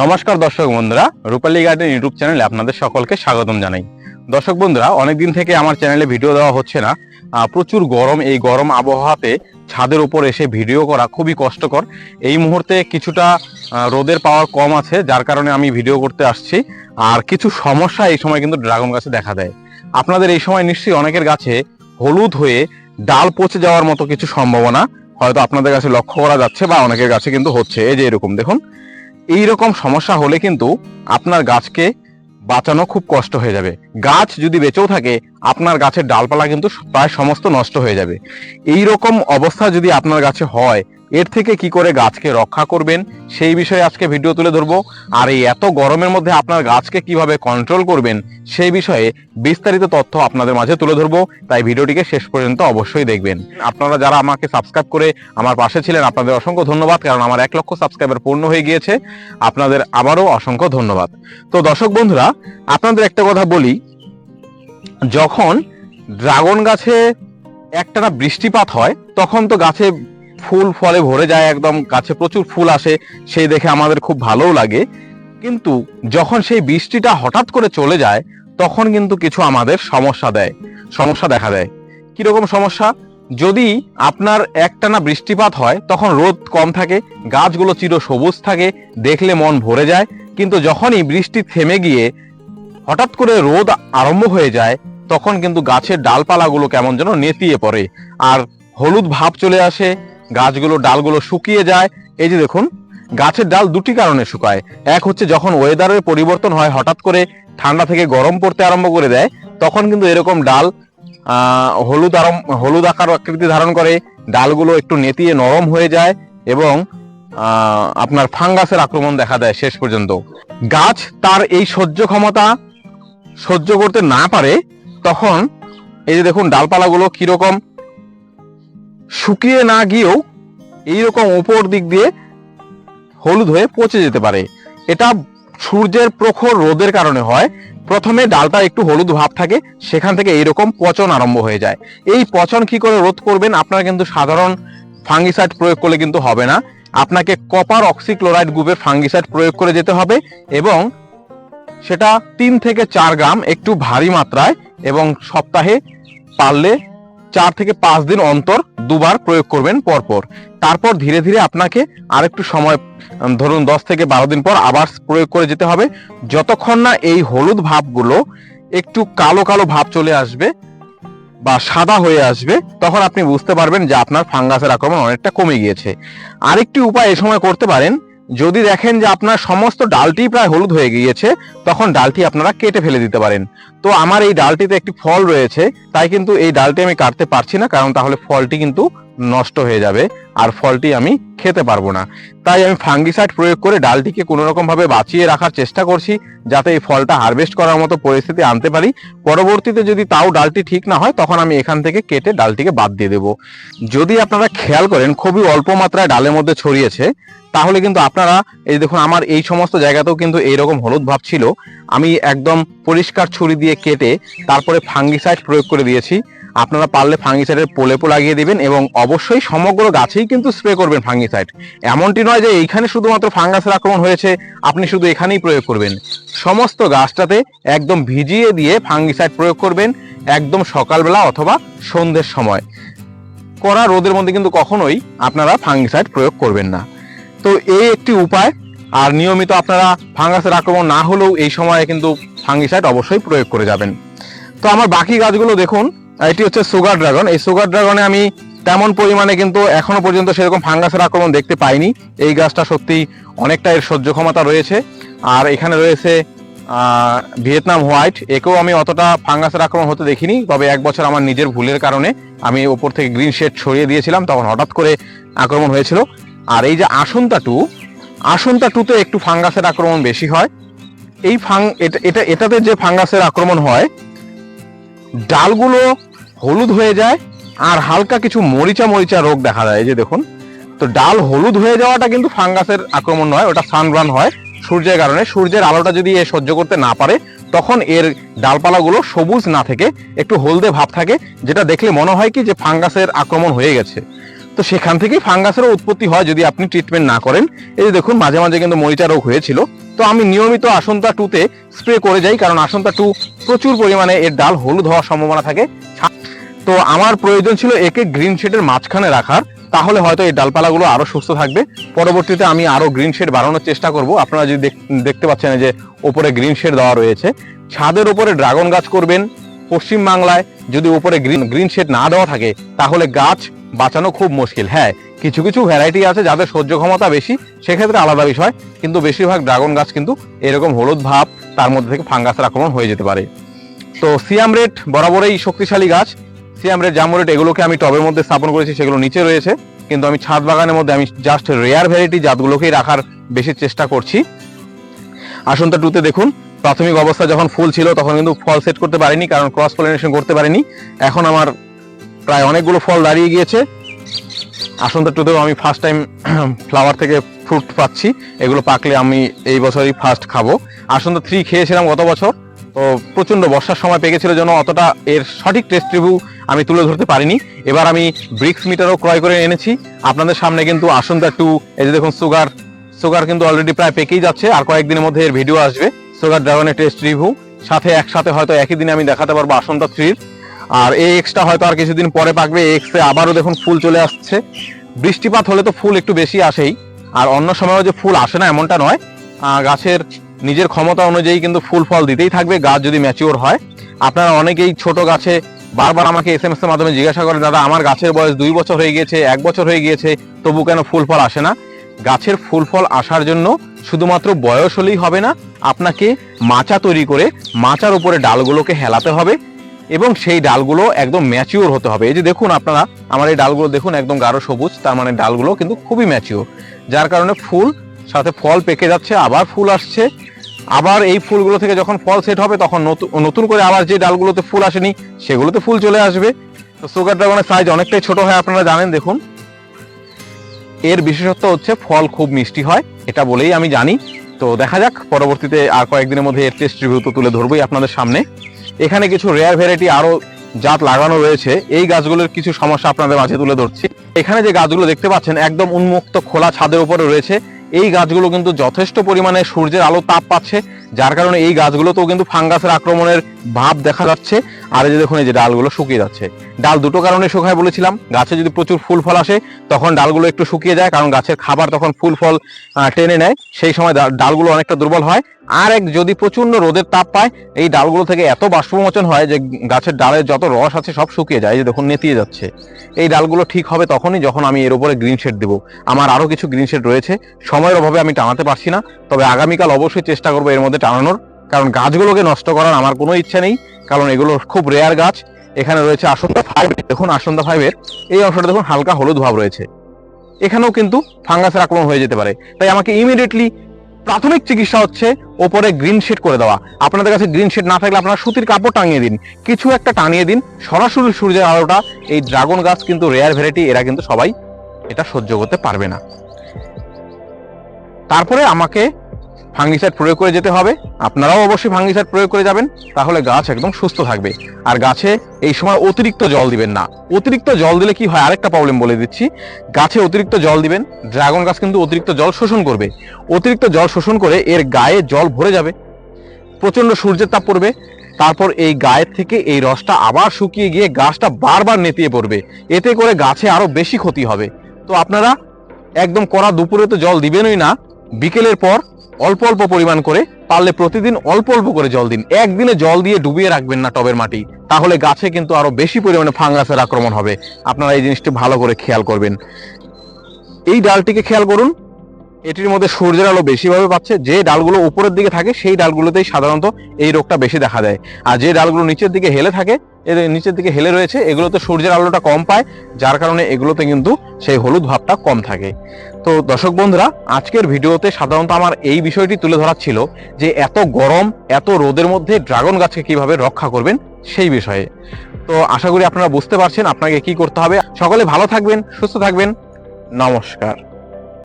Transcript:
নমস্কার দর্শক বন্ধুরা, রূপালী গার্ডেন ইউটিউব চ্যানেলে আপনাদের সকলকে স্বাগতম জানাই। দর্শক বন্ধুরা, অনেকদিন থেকে আমার চ্যানেলে ভিডিও দেওয়া হচ্ছে না। প্রচুর গরম, এই গরম আবহাওয়াতে ছাদের উপর এসে ভিডিও করা খুবই কষ্টকর। এই মুহূর্তে কিছুটা রোদের পাওয়ার কম আছে, যার কারণে আমি ভিডিও করতে আসছি। আর কিছু সমস্যা এই সময় কিন্তু ড্রাগন গাছে দেখা দেয়। আপনাদের এই সময় নিশ্চয়ই অনেকের গাছে হলুদ হয়ে ডাল পচে যাওয়ার মতো কিছু সম্ভাবনা। হয়তো আপনাদের কাছে লক্ষ্য করা যাচ্ছে বা অনেকের কাছে কিন্তু হচ্ছে, এই যে এরকম। দেখুন এই রকম সমস্যা হলে কিন্তু আপনার গাছকে বাঁচানো খুব কষ্ট হয়ে যাবে। গাছ যদি বেঁচেও থাকে, আপনার গাছের ডালপালা কিন্তু প্রায় সমস্ত নষ্ট হয়ে যাবে। এই রকম অবস্থা যদি আপনার গাছে হয় এর থেকে কি করে গাছকে রক্ষা করবেন সেই বিষয়ে আজকে ভিডিও তুলে ধরবো। আর এই এত গরমের মধ্যে আপনার গাছকে কীভাবে কন্ট্রোল করবেন সেই বিষয়ে বিস্তারিত তথ্য আপনাদের মাঝে তুলে ধরবো। তাই ভিডিওটিকে শেষ পর্যন্ত অবশ্যই দেখবেন। আপনারা যারা আমাকে সাবস্ক্রাইব করে আমার পাশে ছিলেন, আপনাদের অসংখ্য ধন্যবাদ, কারণ আমার এক লক্ষ সাবস্ক্রাইবার পূর্ণ হয়ে গিয়েছে। আপনাদের আবারও অসংখ্য ধন্যবাদ। তো দর্শক বন্ধুরা, আপনাদের একটা কথা বলি। যখন ড্রাগন গাছে একটানা বৃষ্টিপাত হয়, তখন তো গাছে ফুল ফলে ভরে যায় একদম, গাছে প্রচুর ফুল আসে, সেই দেখে আমাদের খুব ভালোও লাগে। কিন্তু যখন সেই বৃষ্টিটা হঠাৎ করে চলে যায়, তখন কিন্তু কিছু আমাদের সমস্যা দেয়, সমস্যা দেখা দেয়। কীরকম সমস্যা? যদি আপনার একটানা বৃষ্টিপাত হয়, তখন রোদ কম থাকে, গাছগুলো চির সবুজ থাকে, দেখলে মন ভরে যায়, কিন্তু যখনই বৃষ্টি থেমে গিয়ে হঠাৎ করে রোদ আরম্ভ হয়ে যায়, তখন কিন্তু গাছের ডালপালাগুলো কেমন যেন নেতিয়ে পড়ে, আর হলুদ ভাব চলে আসে গাছগুলো, ডালগুলো শুকিয়ে যায়। এই যে দেখুন, গাছের ডাল দুটি কারণে শুকায়। এক হচ্ছে যখন ওয়েদারের পরিবর্তন হয়, হঠাৎ করে ঠান্ডা থেকে গরম পড়তে আরম্ভ করে দেয়, তখন কিন্তু এরকম ডাল হলুদ আরম হলুদ আকার আকৃতি ধারণ করে। ডালগুলো একটু নেতিয়ে নরম হয়ে যায় এবং আপনার ফাঙ্গাসের আক্রমণ দেখা দেয় শেষ পর্যন্ত। গাছ তার এই সহ্য ক্ষমতা সহ্য করতে না পারে, তখন এই যে দেখুন, ডালপালাগুলো কীরকম শুকিয়ে না গিয়েও এইরকম উপর দিক দিয়ে হলুদ হয়ে পচে যেতে পারে। এটা সূর্যের প্রখর রোদের কারণে হয়। প্রথমে ডালটা একটু হলুদ ভাব থাকে, সেখান থেকে এইরকম পচন আরম্ভ হয়ে যায়। এই পচন কি করে রোধ করবেন? আপনারা কিন্তু সাধারণ ফাঙ্গিসাইড প্রয়োগ করলে কিন্তু হবে না। আপনাকে কপার অক্সিক্লোরাইড গ্রুপের ফাঙ্গিসাইড প্রয়োগ করে যেতে হবে এবং সেটা তিন থেকে চার গ্রাম একটু ভারী মাত্রায় এবং সপ্তাহে পারলে চার থেকে পাঁচ দিন অন্তর দুবার প্রয়োগ করবেন পরপর। তারপর ধীরে ধীরে আপনাকে আরেকটু সময় ধরুন দশ থেকে বারো দিন পর আবার প্রয়োগ করে যেতে হবে। যতক্ষণ না এই হলুদ ভাবগুলো একটু কালো কালো ভাব চলে আসবে বা সাদা হয়ে আসবে, তখন আপনি বুঝতে পারবেন যে আপনার ফাঙ্গাসের আক্রমণ অনেকটা কমে গিয়েছে। আরেকটি উপায় এ সময় করতে পারেন যদি দেখেন যে আপনার সমস্ত ডালটি প্রায় হলুদ হয়ে গিয়েছে, তখন ডালটি আপনারা কেটে ফেলে দিতে পারেন। তো আমার এই ডালটিতে একটি ফল রয়েছে, তাই কিন্তু এই ডালটি আমি কাটতে পারছি না, কারণ তাহলে ফলটি কিন্তু নষ্ট হয়ে যাবে আর ফলটি আমি খেতে পারব না। তাই আমি ফাঙ্গিসাইড প্রয়োগ করে ডালটিকে কোনো রকম ভাবে বাঁচিয়ে রাখার চেষ্টা করছি, যাতে এই ফলটা হারভেস্ট করার মতো পরিস্থিতি আনতে পারি। পরবর্তীতে যদি তাও ডালটি ঠিক না হয়, তখন আমি এখান থেকে কেটে ডালটিকে বাদ দিয়ে দেবো। যদি আপনারা খেয়াল করেন, খুবই অল্প মাত্রায় ডালের মধ্যে ছড়িয়েছে তাহলে কিন্তু আপনারা, এই দেখুন আমার এই সমস্ত জায়গাতেও কিন্তু এইরকম হলুদ ভাব ছিল। আমি একদম পরিষ্কার ছুরি দিয়ে কেটে তারপরে ফাঙ্গিসাইড প্রয়োগ করে দিয়েছি। আপনারা পারলে ফাঙ্গিসাইডের পোলেপো লাগিয়ে দিবেন এবং অবশ্যই সমগ্র গাছেই কিন্তু স্প্রে করবেন ফাঙ্গিসাইড। এমনটি নয় যে এইখানে শুধুমাত্র ফাঙ্গাসের আক্রমণ হয়েছে, আপনি শুধু এখানেই প্রয়োগ করবেন। সমস্ত গাছটাতে একদম ভিজিয়ে দিয়ে ফাঙ্গিসাইড প্রয়োগ করবেন, একদম সকালবেলা অথবা সন্ধ্যের সময়। করা রোদের মধ্যে কিন্তু কখনোই আপনারা ফাঙ্গিসাইড প্রয়োগ করবেন না। তো এই একটি উপায়। আর নিয়মিত আপনারা ফাঙ্গাসের আক্রমণ না হলেও এই সময়ে কিন্তু ফাঙ্গিসাইড অবশ্যই প্রয়োগ করে যাবেন। তো আমার বাকি গাছগুলো দেখুন, এটি হচ্ছে সুগার ড্রাগন। এই সুগার ড্রাগনে আমি তেমন পরিমাণে কিন্তু এখনও পর্যন্ত সেরকম ফাঙ্গাসের আক্রমণ দেখতে পাইনি। এই গাছটা সত্যি অনেকটা এর সহ্য ক্ষমতা রয়েছে। আর এখানে রয়েছে ভিয়েতনাম হোয়াইট। একেও আমি অতটা ফাঙ্গাসের আক্রমণ হতে দেখিনি, তবে এক বছর আমার নিজের ভুলের কারণে আমি ওপর থেকে গ্রিন শেড ছড়িয়ে দিয়েছিলাম, তখন হঠাৎ করে আক্রমণ হয়েছিল। আর এই যে আসন্তা টু, আসন্তা টুতে একটু ফাঙ্গাসের আক্রমণ বেশি হয়। এই ফাং এটা এটা এটাতে যে ফাঙ্গাসের আক্রমণ হয়, ডালগুলো হলুদ হয়ে যায় আর হালকা কিছু মরিচা মরিচা রোগ দেখা যায় এই যে দেখুন। তো ডাল হলুদ হয়ে যাওয়াটা কিন্তু ফাঙ্গাসের আক্রমণ নয়, ওটা সানব্রান হয় সূর্যের কারণে। সূর্যের আলোটা যদি এ সহ্য করতে না পারে, তখন এর ডালপালাগুলো সবুজ না থেকে একটু হলদে ভাব থাকে, যেটা দেখলে মনে হয় কি যে ফাঙ্গাসের আক্রমণ হয়ে গেছে। তো সেখান থেকেই ফাঙ্গাসেরও উৎপত্তি হয় যদি আপনি ট্রিটমেন্ট না করেন। এই যে দেখুন, মাঝে মাঝে কিন্তু মরিচা রোগ হয়েছিল। তো আমি নিয়মিত আসন্তা টুতে স্প্রে করে যাই, কারণ আসন্তা টু প্রচুর পরিমাণে এর ডাল হলুদ হওয়ার সম্ভাবনা থাকে। তো আমার প্রয়োজন ছিল একে গ্রিন শেডের মাঝখানে রাখার, তাহলে হয়তো এই ডালপালাগুলো আরও সুস্থ থাকবে। পরবর্তীতে আমি আরও গ্রিন শেড বাড়ানোর চেষ্টা করব। আপনারা যদি দেখ- দেখতে পাচ্ছেন যে ওপরে গ্রিন শেড দেওয়া রয়েছে। ছাদের ওপরে ড্রাগন গাছ করবেন। পশ্চিম বাংলায় যদি উপরে গ্রিন গ্রিন শেড না দেওয়া থাকে, তাহলে গাছ বাঁচানো খুব মুশকিল। হ্যাঁ কিছু কিছু ভ্যারাইটি আছে যাদের সহ্য ক্ষমতা বেশি, সেক্ষেত্রে আলাদা বিষয়। কিন্তু বেশিরভাগ ড্রাগন গাছ কিন্তু এরকম হলুদ ভাব, তার মধ্যে থেকে ফাঙ্গাসের আক্রমণ হয়ে যেতে পারে। তো সিয়াম রেড বরাবরই শক্তিশালী গাছ। সিয়াম রেড জামু রেড এগুলোকে আমি টবের মধ্যে স্থাপন করেছি, সেগুলো নিচে রয়েছে। কিন্তু আমি ছাদ বাগানের মধ্যে আমি জাস্ট রেয়ার ভ্যারাইটি জাতগুলোকেই রাখার বেশি চেষ্টা করছি। আসনটা টুতে দেখুন। প্রাথমিক অবস্থা যখন ফুল ছিল, তখন কিন্তু ফল সেট করতে পারিনি, কারণ ক্রস পলিনেশন করতে পারিনি। এখন আমার প্রায় অনেকগুলো ফল দাঁড়িয়ে গিয়েছে। আসনটা টুতেও আমি ফার্স্ট টাইম ফ্লাওয়ার থেকে ফ্রুট পাচ্ছি। এগুলো পাকলে আমি এই বছরই ফার্স্ট খাব। আসনটা থ্রি খেয়েছিলাম গত বছর, তো প্রচণ্ড বর্ষার সময় পেকেছিল জন্য অতটা এর সঠিক টেস্ট রিভিউ আমি তুলে ধরতে পারিনি। এবার আমি ব্রিক্স মিটারও ক্রয় করে এনেছি। আপনাদের সামনে কিন্তু আসনটা টু এই যে দেখুন সুগার সুগার কিন্তু অলরেডি প্রায় পেকেই যাচ্ছে। আর কয়েকদিনের মধ্যে এর ভিডিও আসবে। সুগার ড্রাগনের টেস্ট রিভিউ সাথে একসাথে হয়তো একই দিনে আমি দেখাতে পারব আসনটা থ্রির আর এই এক্সটা হয়তো আর কিছুদিন পরে পাকবে। এক্সে আবারও দেখুন ফুল চলে আসছে। বৃষ্টিপাত হলে তো ফুল একটু বেশি আসেই। আর অন্য সময়ও যে ফুল আসে না এমনটা নয়। গাছের নিজের ক্ষমতা অনুযায়ী কিন্তু ফুল ফল দিতেই থাকবে, গাছ যদি ম্যাচিওর হয়। আপনারা অনেকেই ছোট গাছে বারবার আমাকে এস এম এস এর মাধ্যমে জিজ্ঞাসা করে দাদা, আমার গাছের বয়স দুই বছর হয়ে গিয়েছে, এক বছর হয়ে গিয়েছে, তবু কেন ফুল ফল আসে না? গাছের ফুল ফল আসার জন্য শুধুমাত্র বয়স হলেই হবে না, আপনাকে মাচা তৈরি করে মাচার উপরে ডালগুলোকে হেলাতে হবে। এবং সেই ডালগুলো একদম ম্যাচিওর হতে হবে। এই যে দেখুন আপনারা, আমার এই ডালগুলো দেখুন একদম গাঢ় সবুজ, তার মানে ডালগুলো কিন্তু খুবই ম্যাচিওর যার কারণে ফুল, সাথে ফল পেকে যাচ্ছে, আবার ফুল আসছে। আবার এই ফুলগুলো থেকে যখন ফল সেট হবে, তখন নতুন করে আবার যে ডালগুলোতে ফুল আসেনি, সেগুলোতে ফুল চলে আসবে। তো সুগার ড্রাগনের সাইজ অনেকটাই ছোট হয়, আপনারা জানেন, দেখুন। এর বিশেষত্ব হচ্ছে ফল খুব মিষ্টি হয়, এটা বলেই আমি জানি। তো দেখা যাক, পরবর্তীতে আর কয়েকদিনের মধ্যে এর টেস্ট রিভিউ তো তুলে ধরবোই আপনাদের সামনে। এখানে কিছু রেয়ার ভ্যারাইটি আরও জাত লাগানো রয়েছে। এই গাছগুলোর কিছু সমস্যা আপনাদের মাঝে তুলে ধরছি। এখানে যে গাছগুলো দেখতে পাচ্ছেন, একদম উন্মুক্ত খোলা ছাদের উপরে রয়েছে। এই গাছগুলো কিন্তু যথেষ্ট পরিমাণে সূর্যের আলো তাপ পাচ্ছে, যার কারণে এই গাছগুলোতেও কিন্তু ফাঙ্গাসের আক্রমণের ভাব দেখা যাচ্ছে। আর এই যে দেখুন, এই যে ডালগুলো শুকিয়ে যাচ্ছে। ডাল দুটো কারণে শুকায় বলেছিলাম। গাছে যদি প্রচুর ফুল ফল আসে, তখন ডালগুলো একটু শুকিয়ে যায়, কারণ গাছের খাবার তখন ফুল ফল টেনে নেয়। সেই সময় ডালগুলো অনেকটা দুর্বল হয়। আর এক যদি প্রচণ্ড রোদের তাপ পায়, এই ডালগুলো থেকে এত বাষ্পমোচন হয় যে গাছের ডালের যত রস আছে সব শুকিয়ে যায় যে দেখুন নেতিয়ে যাচ্ছে। এই ডালগুলো ঠিক হবে তখনই যখন আমি এর উপরে গ্রিন শেড দেবো। আমার আরও কিছু গ্রিন শেড রয়েছে, সময়ের অভাবে আমি টানাতে পারছি না, তবে আগামীকাল অবশ্যই চেষ্টা করব এর মধ্যে টানানোর, কারণ গাছগুলোকে নষ্ট করার আমার কোনো ইচ্ছে নেই, কারণ এগুলো খুব রেয়ার গাছ। এখানে রয়েছে আসন্দা ফাইভ দেখুন আসন্দা ফাইভের এই অংশটা দেখুন হালকা হলুদ ভাব রয়েছে। এখানেও কিন্তু ফাঙ্গাসের আক্রমণ হয়ে যেতে পারে। তাই আমাকে ইমিডিয়েটলি প্রাথমিক চিকিৎসা হচ্ছে ওপরে গ্রিন শেড করে দেওয়া। আপনাদের কাছে গ্রিন শেড না থাকলে আপনারা সুতির কাপড় টাঙিয়ে দিন। কিছু একটা টানিয়ে দিন। সরাসরি সূর্যের আলোটা, এই ড্রাগন গাছ কিন্তু রেয়ার ভ্যারাইটি এরা কিন্তু সবাই এটা সহ্য করতে পারবে না। তারপরে আমাকে ফাঙ্গিসাইড প্রয়োগ করে যেতে হবে। আপনারাও অবশ্যই ফাঙ্গিসাইড প্রয়োগ করে যাবেন, তাহলে গাছ একদম সুস্থ থাকবে। আর গাছে এই সময় অতিরিক্ত জল দিবেন না। অতিরিক্ত জল দিলে কি হয়? আরেকটা প্রবলেম বলে দিচ্ছি। গাছে অতিরিক্ত জল দিবেন, ড্রাগন গাছ কিন্তু অতিরিক্ত জল শোষণ করবে। অতিরিক্ত জল শোষণ করে এর গায়ে জল ভরে যাবে। প্রচণ্ড সূর্যের তাপ পড়বে। তারপর এই গায়ের থেকে এই রসটা আবার শুকিয়ে গিয়ে গাছটা বারবার নেতিয়ে পড়বে। এতে করে গাছে আরও বেশি ক্ষতি হবে। তো আপনারা একদম কড়া দুপুরে তো জল দিবেনই না। বিকেলের পর অল্প অল্প পরিমাণ করে পারলে প্রতিদিন অল্প অল্প করে জল দিন। একদিনে জল দিয়ে ডুবিয়ে রাখবেন না টবের মাটি। তাহলে গাছে কিন্তু আরও বেশি পরিমাণে ফাঙ্গাসের আক্রমণ হবে। আপনারা এই জিনিসটি ভালো করে খেয়াল করবেন। এই ডালটিকে খেয়াল করুন। এটির মধ্যে সূর্যের আলো বেশিভাবে পাচ্ছে। যে ডালগুলো উপরের দিকে থাকে, সেই ডালগুলোতেই সাধারণত এই রোগটা বেশি দেখা দেয়। আর যে ডালগুলো নিচের দিকে হেলে থাকে এর নিচের দিকে হেলে রয়েছে, এগুলোতে সূর্যের আলোটা কম পায়। যার কারণে এগুলোতে কিন্তু সেই হলুদ ভাবটা কম থাকে। তো দর্শক বন্ধুরা, আজকের ভিডিওতে সাধারণত আমার এই বিষয়টি তুলে ধরা ছিল যে এত গরম, এত রোদের মধ্যে ড্রাগন গাছকে কীভাবে রক্ষা করবেন সেই বিষয়ে। তো আশা করি আপনারা বুঝতে পারছেন আপনাকে কি করতে হবে। সকলে ভালো থাকবেন, সুস্থ থাকবেন। নমস্কার।